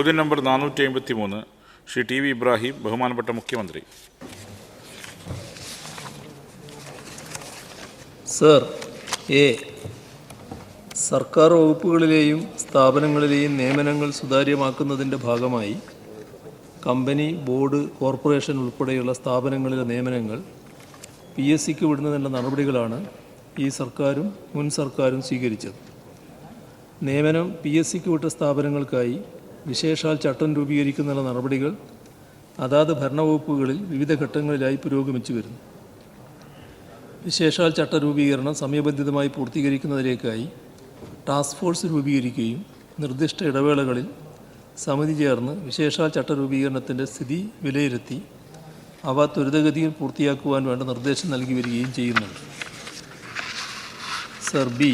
ചോദ്യം നമ്പർ നാനൂറ്റി അമ്പത്തി മൂന്ന് ശ്രീ ടി വി ഇബ്രാഹിം ബഹുമാനപ്പെട്ട മുഖ്യമന്ത്രി. സർ എ സർക്കാർ വകുപ്പുകളിലെയും സ്ഥാപനങ്ങളിലെയും നിയമനങ്ങൾ സുതാര്യമാക്കുന്നതിന്റെ ഭാഗമായി കമ്പനി ബോർഡ് കോർപ്പറേഷൻ ഉൾപ്പെടെയുള്ള സ്ഥാപനങ്ങളിലെ നിയമനങ്ങൾ പി എസ് സിക്ക് വിടുന്നതിനുള്ള നടപടികളാണ് ഈ സർക്കാരും മുൻ സർക്കാരും സ്വീകരിച്ചത്. നിയമനം പി എസ് സിക്ക് വിട്ട സ്ഥാപനങ്ങൾക്കായി വിശേഷാൽ ചട്ടം രൂപീകരിക്കുന്നതിനുള്ള നടപടികൾ അതാത് ഭരണവകുപ്പുകളിൽ വിവിധ ഘട്ടങ്ങളിലായി പുരോഗമിച്ചു വരുന്നു. വിശേഷാൽ ചട്ട രൂപീകരണം സമയബന്ധിതമായി പൂർത്തീകരിക്കുന്നതിലേക്കായി ടാസ്ക് ഫോഴ്സ് രൂപീകരിക്കുകയും നിർദ്ദിഷ്ട ഇടവേളകളിൽ സമിതി ചേർന്ന് വിശേഷാൽ ചട്ട രൂപീകരണത്തിന്റെ സ്ഥിതി വിലയിരുത്തി അവ ത്വരിതഗതിയിൽ പൂർത്തിയാക്കുവാൻ വേണ്ട നിർദ്ദേശം നൽകി വരികയും ചെയ്യുന്നുണ്ട്. Sir B.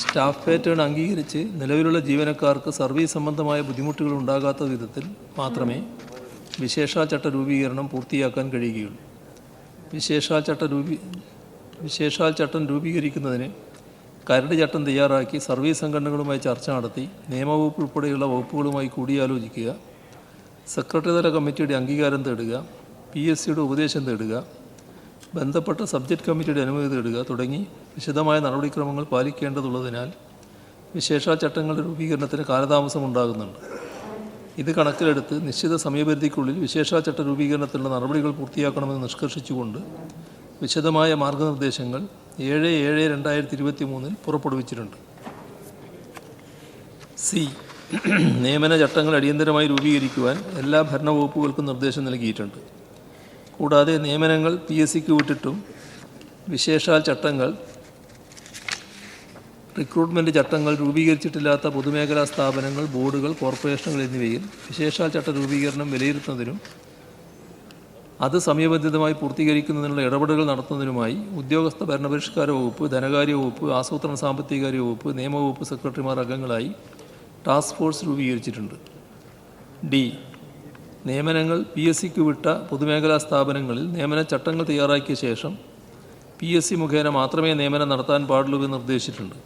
സ്റ്റാഫ് പാറ്റേൺ അംഗീകരിച്ച് നിലവിലുള്ള ജീവനക്കാർക്ക് സർവീസ് സംബന്ധമായ ബുദ്ധിമുട്ടുകൾ ഉണ്ടാകാത്ത വിധത്തിൽ മാത്രമേ വിശേഷാൽ ചട്ട രൂപീകരണം പൂർത്തിയാക്കാൻ കഴിയുകയുള്ളൂ. വിശേഷാൽ ചട്ട രൂപീ വിശേഷാൽ ചട്ടം രൂപീകരിക്കുന്നതിന് കരട് ചട്ടം തയ്യാറാക്കി സർവീസ് സംഘടനകളുമായി ചർച്ച നടത്തി നിയമവകുപ്പ് ഉൾപ്പെടെയുള്ള വകുപ്പുകളുമായി കൂടിയാലോചിക്കുക സെക്രട്ടറിതല കമ്മിറ്റിയുടെ അംഗീകാരം തേടുക പി എസ് സിയുടെ ഉപദേശം തേടുക ബന്ധപ്പെട്ട സബ്ജക്റ്റ് കമ്മിറ്റിയുടെ അനുമതി തേടുക തുടങ്ങി വിശദമായ നടപടിക്രമങ്ങൾ പാലിക്കേണ്ടതുള്ളതിനാൽ വിശേഷ ചട്ടങ്ങളുടെ രൂപീകരണത്തിന് കാലതാമസം ഉണ്ടാകുന്നുണ്ട്. ഇത് കണക്കിലെടുത്ത് നിശ്ചിത സമയപരിധിക്കുള്ളിൽ വിശേഷ ചട്ട രൂപീകരണത്തിനുള്ള നടപടികൾ പൂർത്തിയാക്കണമെന്ന് നിഷ്കർഷിച്ചുകൊണ്ട് വിശദമായ മാർഗനിർദ്ദേശങ്ങൾ ഏഴ് ഏഴ് രണ്ടായിരത്തി ഇരുപത്തി മൂന്നിൽ പുറപ്പെടുവിച്ചിട്ടുണ്ട്. സി. നിയമന ചട്ടങ്ങൾ അടിയന്തരമായി രൂപീകരിക്കുവാൻ എല്ലാ ഭരണവകുപ്പുകൾക്കും നിർദ്ദേശം നൽകിയിട്ടുണ്ട്. കൂടാതെ നിയമനങ്ങൾ പി എസ് സിക്ക് വിട്ടിട്ടും വിശേഷാൽ ചട്ടങ്ങൾ റിക്രൂട്ട്മെന്റ് ചട്ടങ്ങൾ രൂപീകരിച്ചിട്ടില്ലാത്ത പൊതുമേഖലാ സ്ഥാപനങ്ങൾ ബോർഡുകൾ കോർപ്പറേഷനുകൾ എന്നിവയിൽ വിശേഷാൽ ചട്ട രൂപീകരണം വിലയിരുത്തുന്നതിനും അത് സമയബന്ധിതമായി പൂർത്തീകരിക്കുന്നതിനുള്ള ഇടപെടലുകൾ നടത്തുന്നതിനുമായി ഉദ്യോഗസ്ഥ ഭരണപരിഷ്കാര വകുപ്പ് ധനകാര്യ വകുപ്പ് ആസൂത്രണ സാമ്പത്തികാര്യ വകുപ്പ് നിയമവകുപ്പ് സെക്രട്ടറിമാർ അംഗങ്ങളായി ടാസ്ക് ഫോഴ്സ് രൂപീകരിച്ചിട്ടുണ്ട്. ഡി നിയമനങ്ങൾ പി എസ് സിക്ക് വിട്ട പൊതുമേഖലാ സ്ഥാപനങ്ങളിൽ നിയമന ചട്ടങ്ങൾ തയ്യാറാക്കിയ ശേഷം പി എസ് സി മുഖേന മാത്രമേ നിയമനം നടത്താൻ പാടുള്ളൂ എന്ന് നിർദ്ദേശിച്ചിട്ടുണ്ട്.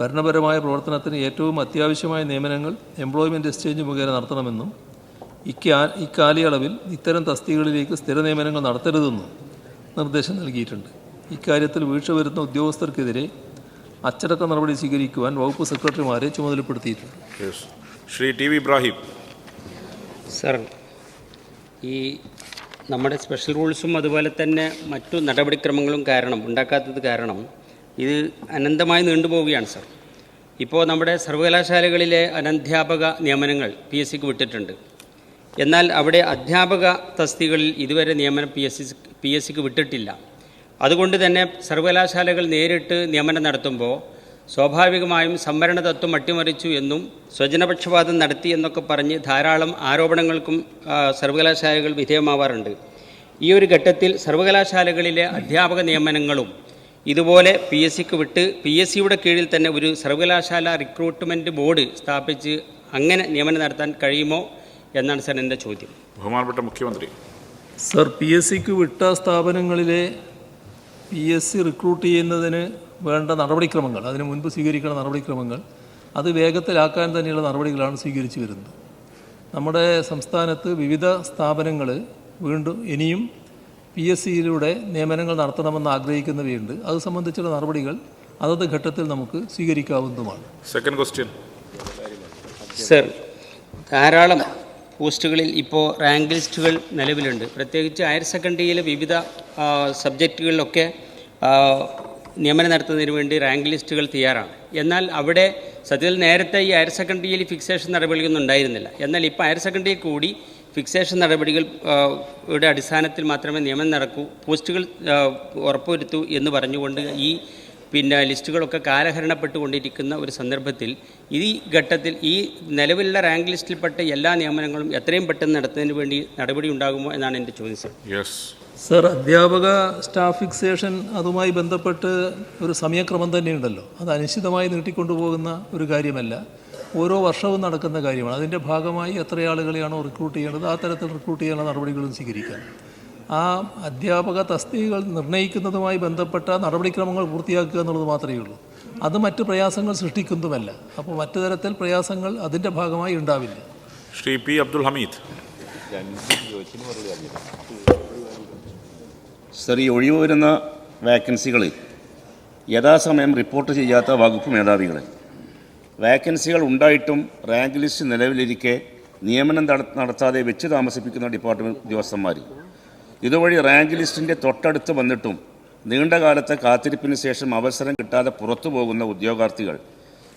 ഭരണപരമായ പ്രവർത്തനത്തിന് ഏറ്റവും അത്യാവശ്യമായ നിയമനങ്ങൾ എംപ്ലോയ്മെന്റ് എക്സ്ചേഞ്ച് മുഖേന നടത്തണമെന്നും ഇക്കാ ഇക്കാലയളവിൽ ഇത്തരം തസ്തികകളിലേക്ക് സ്ഥിര നിയമനങ്ങൾ നടത്തരുതെന്നും നിർദ്ദേശം നൽകിയിട്ടുണ്ട്. ഇക്കാര്യത്തിൽ വീഴ്ച വരുന്ന ഉദ്യോഗസ്ഥർക്കെതിരെ അച്ചടക്ക നടപടി സ്വീകരിക്കുവാൻ വകുപ്പ് സെക്രട്ടറിമാരെ ചുമതലപ്പെടുത്തിയിട്ടുണ്ട്. Shri T V Ibrahim. Sir ഈ നമ്മുടെ സ്പെഷ്യൽ റൂൾസും അതുപോലെ തന്നെ മറ്റു നടപടിക്രമങ്ങളും കാരണം ഉണ്ടാക്കാത്തത് കാരണം ഇത് അനന്തമായി നീണ്ടുപോവുകയാണ് സാർ. ഇപ്പോൾ നമ്മുടെ സർവകലാശാലകളിലെ അനധ്യാപക നിയമനങ്ങൾ പി എസ് സിക്ക് വിട്ടിട്ടുണ്ട്. എന്നാൽ അവിടെ അധ്യാപക തസ്തികളിൽ ഇതുവരെ നിയമനം P S C P S സിക്ക് വിട്ടിട്ടില്ല. അതുകൊണ്ട് തന്നെ സർവകലാശാലകൾ നേരിട്ട് നിയമനം നടത്തുമ്പോൾ സ്വാഭാവികമായും സംവരണ തത്വം അട്ടിമറിച്ചു എന്നും സ്വജനപക്ഷപാതം നടത്തി എന്നൊക്കെ പറഞ്ഞ് ധാരാളം ആരോപണങ്ങൾക്കും സർവകലാശാലകൾ വിധേയമാവാറുണ്ട്. ഈ ഒരു ഘട്ടത്തിൽ സർവകലാശാലകളിലെ അധ്യാപക നിയമനങ്ങളും ഇതുപോലെ പി എസ് സിക്ക് വിട്ട് പി എസ് സിയുടെ കീഴിൽ തന്നെ ഒരു സർവകലാശാല റിക്രൂട്ട്മെന്റ് ബോർഡ് സ്ഥാപിച്ച് അങ്ങനെ നിയമനം നടത്താൻ കഴിയുമോ എന്നാണ് സാർ എന്റെ ചോദ്യം. ബഹുമാനപ്പെട്ട മുഖ്യമന്ത്രി. സർ പി എസ് സിക്ക് വിട്ട സ്ഥാപനങ്ങളിലെ പി എസ് സി റിക്രൂട്ട് ചെയ്യുന്നതിന് വേണ്ട നടപടിക്രമങ്ങൾ അതിന് മുൻപ് സ്വീകരിക്കേണ്ട നടപടിക്രമങ്ങൾ അത് വേഗത്തിലാക്കാൻ തന്നെയുള്ള നടപടികളാണ് സ്വീകരിച്ചു വരുന്നത്. നമ്മുടെ സംസ്ഥാനത്ത് വിവിധ സ്ഥാപനങ്ങൾ വീണ്ടും ഇനിയും പി എസ് സിയിലൂടെ നിയമനങ്ങൾ നടത്തണമെന്ന് ആഗ്രഹിക്കുന്നവയുണ്ട്. അത് സംബന്ധിച്ചുള്ള നടപടികൾ അതത് ഘട്ടത്തിൽ നമുക്ക് സ്വീകരിക്കാവുന്നതുമാണ്. സെക്കൻഡ് ക്വസ്റ്റ്യൻ സർ ധാരാളം പോസ്റ്റുകളിൽ ഇപ്പോൾ റാങ്ക് ലിസ്റ്റുകൾ നിലവിലുണ്ട്. പ്രത്യേകിച്ച് ഹയർ സെക്കൻഡറിയിലെ വിവിധ സബ്ജക്റ്റുകളിലൊക്കെ ആ, നിയമനം നടത്തുന്നതിന് വേണ്ടി റാങ്ക് ലിസ്റ്റുകൾ തയ്യാറാണ്. എന്നാൽ അവിടെ സത്യത്തിൽ നേരത്തെ ഈ ഹയർ സെക്കൻഡറിയിൽ ഫിക്സേഷൻ നടപടികളൊന്നും ഉണ്ടായിരുന്നില്ല. എന്നാൽ ഇപ്പോൾ ഹയർ സെക്കൻഡറിയിൽ കൂടി ഫിക്സേഷൻ നടപടികൾ യുടെ അടിസ്ഥാനത്തിൽ മാത്രമേ നിയമനം നടക്കൂ പോസ്റ്റുകൾ ഉറപ്പുവരുത്തൂ എന്ന് പറഞ്ഞുകൊണ്ട് ഈ പിന്നെ ലിസ്റ്റുകളൊക്കെ കാലഹരണപ്പെട്ടുകൊണ്ടിരിക്കുന്ന ഒരു സന്ദർഭത്തിൽ ഈ ഘട്ടത്തിൽ ഈ നിലവിലുള്ള റാങ്ക് ലിസ്റ്റിൽപ്പെട്ട എല്ലാ നിയമനങ്ങളും എത്രയും പെട്ടെന്ന് നടത്തുന്നതിന് വേണ്ടി നടപടി ഉണ്ടാകുമോ എന്നാണ് എന്റെ ചോദ്യം സർ. യെസ് സർ അധ്യാപക സ്റ്റാഫ് ഫിക്സേഷൻ അതുമായി ബന്ധപ്പെട്ട് ഒരു സമയക്രമം തന്നെയുണ്ടല്ലോ. അത് അനിശ്ചിതമായി നീട്ടിക്കൊണ്ടുപോകുന്ന ഒരു കാര്യമല്ല. ഓരോ വർഷവും നടക്കുന്ന കാര്യമാണ്. അതിന്റെ ഭാഗമായി എത്ര ആളുകളെയാണോ റിക്രൂട്ട് ചെയ്യേണ്ടത് ആ തരത്തിൽ റിക്രൂട്ട് ചെയ്യാനുള്ള നടപടികളും സ്വീകരിക്കാം. ആ അധ്യാപക തസ്തികകൾ നിർണയിക്കുന്നതുമായി ബന്ധപ്പെട്ട നടപടിക്രമങ്ങൾ പൂർത്തിയാക്കുക എന്നുള്ളത് മാത്രമേ ഉള്ളൂ. അത് മറ്റ് പ്രയാസങ്ങൾ സൃഷ്ടിക്കുന്നതുമല്ല. അപ്പോൾ മറ്റു തരത്തിൽ പ്രയാസങ്ങൾ അതിന്റെ ഭാഗമായി ഉണ്ടാവില്ല. ശ്രീ പി അബ്ദുൽ ഹമീദ്. സർ ഒഴിവ് വരുന്ന വാക്കൻസികളിൽ യഥാസമയം റിപ്പോർട്ട് ചെയ്യാത്ത വകുപ്പ് മേധാവികളെ. വാക്കൻസികൾ ഉണ്ടായിട്ടും റാങ്ക് ലിസ്റ്റ് നിലവിലിരിക്കെ നിയമനം നട- നടത്താതെ വെച്ച് താമസിപ്പിക്കുന്ന ഡിപ്പാർട്ട്മെന്റ് ഉദ്യോഗസ്ഥന്മാർ ഇതുവഴി റാങ്ക് ലിസ്റ്റിന്റെ തൊട്ടടുത്ത് വന്നിട്ടും നീണ്ട കാലത്തെ കാത്തിരിപ്പിന് ശേഷം അവസരം കിട്ടാതെ പുറത്തു പോകുന്ന ഉദ്യോഗാർത്ഥികൾ.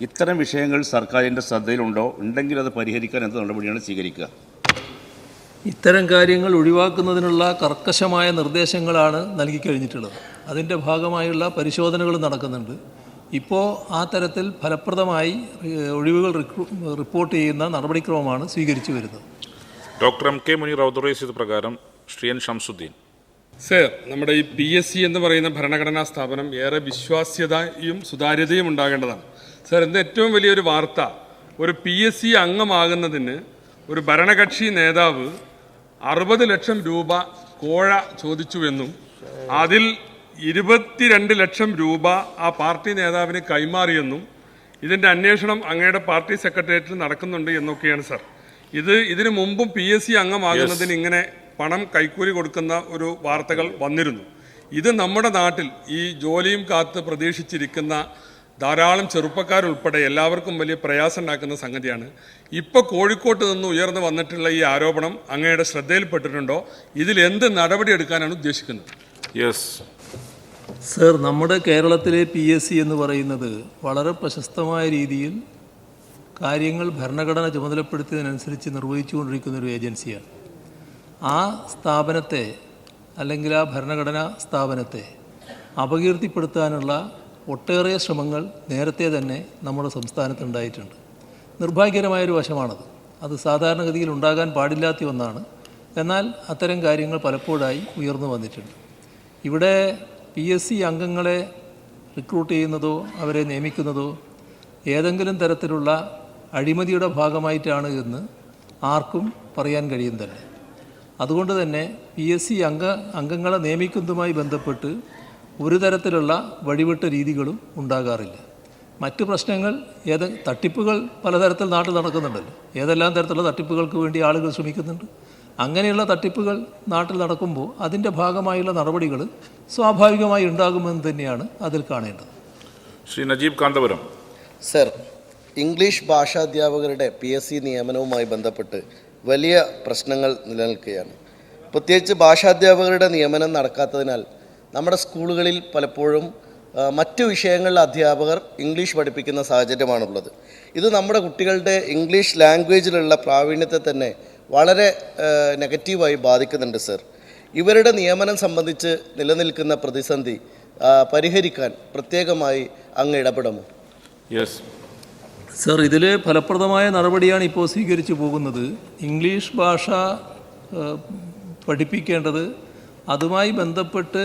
ഇത്തരം വിഷയങ്ങൾ സർക്കാരിന്റെ ശ്രദ്ധയിലുണ്ടോ? ഉണ്ടെങ്കിൽ അത് പരിഹരിക്കാൻ എന്ത് നടപടിയാണ് സ്വീകരിക്കുക? ഇത്തരം കാര്യങ്ങൾ ഒഴിവാക്കുന്നതിനുള്ള കർക്കശമായ നിർദ്ദേശങ്ങളാണ് നൽകി കഴിഞ്ഞിട്ടുള്ളത്. അതിന്റെ ഭാഗമായുള്ള പരിശോധനകൾ നടക്കുന്നുണ്ട്. ഇപ്പോൾ ആ തരത്തിൽ ഫലപ്രദമായി ഒഴിവുകൾ റിപ്പോർട്ട് ചെയ്യുന്ന നടപടിക്രമമാണ് സ്വീകരിച്ചു വരുന്നത്. ഡോക്ടർ എം കെ മുനീർ ഇത് പ്രകാരം ശ്രീ എൻ ഷംസുദ്ദീൻ. സർ നമ്മുടെ ഈ പി എസ് സി എന്ന് പറയുന്ന ഭരണഘടനാ സ്ഥാപനം ഏറെ വിശ്വാസ്യതയും സുതാര്യതയും ഉണ്ടാകേണ്ടതാണ്. സർ ഇന്ന് ഏറ്റവും വലിയൊരു വാർത്ത ഒരു പി എസ് സി അംഗമാകുന്നതിന് ഒരു ഭരണകക്ഷി നേതാവ് അറുപത് ലക്ഷം രൂപ കോഴ ചോദിച്ചുവെന്നും അതിൽ ഇരുപത്തിരണ്ട് ലക്ഷം രൂപ ആ പാർട്ടി നേതാവിന് കൈമാറിയെന്നും ഇതിന്റെ അന്വേഷണം അങ്ങയുടെ പാർട്ടി സെക്രട്ടേറിയറ്റിൽ നടക്കുന്നുണ്ട് എന്നൊക്കെയാണ് സാർ. ഇത് ഇതിനു മുമ്പും പി എസ് സി അംഗമാകുന്നതിന് ഇങ്ങനെ പണം കൈക്കൂലി കൊടുക്കുന്ന ഒരു വാർത്തകൾ വന്നിരുന്നു. ഇത് നമ്മുടെ നാട്ടിൽ ഈ ജോലിയും കാത്ത് പ്രതീക്ഷിച്ചിരിക്കുന്ന ധാരാളം ചെറുപ്പക്കാരുൾപ്പെടെ എല്ലാവർക്കും വലിയ പ്രയാസം ഉണ്ടാക്കുന്ന സംഗതിയാണ്. ഇപ്പോൾ കോഴിക്കോട്ട് നിന്ന് ഉയർന്നു വന്നിട്ടുള്ള ഈ ആരോപണം അങ്ങയുടെ ശ്രദ്ധയിൽപ്പെട്ടിട്ടുണ്ടോ? ഇതിൽ എന്ത് നടപടി എടുക്കാനാണ് ഉദ്ദേശിക്കുന്നത്? യെസ് സർ നമ്മുടെ കേരളത്തിലെ പി എസ് സി എന്ന് പറയുന്നത് വളരെ പ്രശസ്തമായ രീതിയിൽ കാര്യങ്ങൾ ഭരണഘടന ചുമതലപ്പെടുത്തിയതിനനുസരിച്ച് നിർവഹിച്ചുകൊണ്ടിരിക്കുന്ന ഒരു ഏജൻസിയാണ്. ആ സ്ഥാപനത്തെ അല്ലെങ്കിൽ ആ ഭരണഘടനാ സ്ഥാപനത്തെ അപകീർത്തിപ്പെടുത്താനുള്ള ഒട്ടേറെ ശ്രമങ്ങൾ നേരത്തെ തന്നെ നമ്മുടെ സംസ്ഥാനത്തുണ്ടായിട്ടുണ്ട് നിർഭാഗ്യകരമായൊരു വശമാണത്. അത് സാധാരണഗതിയിൽ ഉണ്ടാകാൻ പാടില്ലാത്ത ഒന്നാണ്. എന്നാൽ അത്തരം കാര്യങ്ങൾ പലപ്പോഴായി ഉയർന്നു വന്നിട്ടുണ്ട്. ഇവിടെ പി എസ് സി അംഗങ്ങളെ റിക്രൂട്ട് ചെയ്യുന്നതോ അവരെ നിയമിക്കുന്നതോ ഏതെങ്കിലും തരത്തിലുള്ള അഴിമതിയുടെ ഭാഗമായിട്ടാണ് എന്ന് ആർക്കും പറയാൻ കഴിയും തന്നെ അതുകൊണ്ട് തന്നെ പി എസ് സി അംഗ അംഗങ്ങളെ നിയമിക്കുന്നതുമായി ബന്ധപ്പെട്ട് ഒരു തരത്തിലുള്ള വഴിവിട്ട രീതികളും ഉണ്ടാകാറില്ല. മറ്റ് പ്രശ്നങ്ങൾ ഏത് തട്ടിപ്പുകൾ പലതരത്തിൽ നാട്ടിൽ നടക്കുന്നുണ്ടല്ലോ. ഏതെല്ലാം തരത്തിലുള്ള തട്ടിപ്പുകൾക്ക് വേണ്ടി ആളുകൾ ശ്രമിക്കുന്നുണ്ട്. അങ്ങനെയുള്ള തട്ടിപ്പുകൾ നാട്ടിൽ നടക്കുമ്പോൾ അതിന്റെ ഭാഗമായുള്ള നടപടികൾ സ്വാഭാവികമായി ഉണ്ടാകുമെന്ന് തന്നെയാണ് അതിൽ കാണേണ്ടത്. ശ്രീ നജീബ് കാന്തപുരം. സർ ഇംഗ്ലീഷ് ഭാഷാധ്യാപകരുടെ പി എസ് സി നിയമനവുമായി ബന്ധപ്പെട്ട് വലിയ പ്രശ്നങ്ങൾ നിലനിൽക്കുകയാണ്. പ്രത്യേകിച്ച് ഭാഷാധ്യാപകരുടെ നിയമനം നടക്കാത്തതിനാൽ നമ്മുടെ സ്കൂളുകളിൽ പലപ്പോഴും മറ്റു വിഷയങ്ങളിലെ അധ്യാപകർ ഇംഗ്ലീഷ് പഠിപ്പിക്കുന്ന സാഹചര്യമാണുള്ളത്. ഇത് നമ്മുടെ കുട്ടികളുടെ ഇംഗ്ലീഷ് ലാംഗ്വേജിലുള്ള പ്രാവീണ്യത്തെ തന്നെ വളരെ നെഗറ്റീവായി ബാധിക്കുന്നുണ്ട് സർ. ഇവരുടെ നിയമനം സംബന്ധിച്ച് നിലനിൽക്കുന്ന പ്രതിസന്ധി പരിഹരിക്കാൻ പ്രത്യേകമായി അങ്ങ് ഇടപെടുമോ? യെസ് സർ ഇതിൽ ഫലപ്രദമായ നടപടിയാണ് ഇപ്പോൾ സ്വീകരിച്ചു പോകുന്നത്. ഇംഗ്ലീഷ് ഭാഷ പഠിപ്പിക്കേണ്ടത് അതുമായി ബന്ധപ്പെട്ട്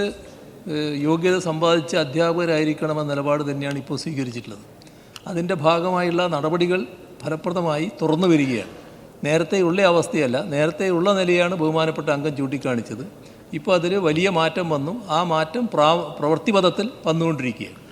യോഗ്യത സമ്പാദിച്ച അധ്യാപകരായിരിക്കണമെന്ന നിലപാട് തന്നെയാണ് ഇപ്പോൾ സ്വീകരിച്ചിട്ടുള്ളത്. അതിന്റെ ഭാഗമായുള്ള നടപടികൾ ഫലപ്രദമായി തുറന്നു വരികയാണ്. നേരത്തെ ഉള്ള അവസ്ഥയല്ല നേരത്തെ ഉള്ള നിലയാണ് ബഹുമാനപ്പെട്ട അംഗം ചൂണ്ടിക്കാണിച്ചത്. ഇപ്പോൾ അതിൽ വലിയ മാറ്റം വന്നു. ആ മാറ്റം പ്രാ പ്രവൃത്തിപഥത്തിൽ വന്നുകൊണ്ടിരിക്കുകയാണ്.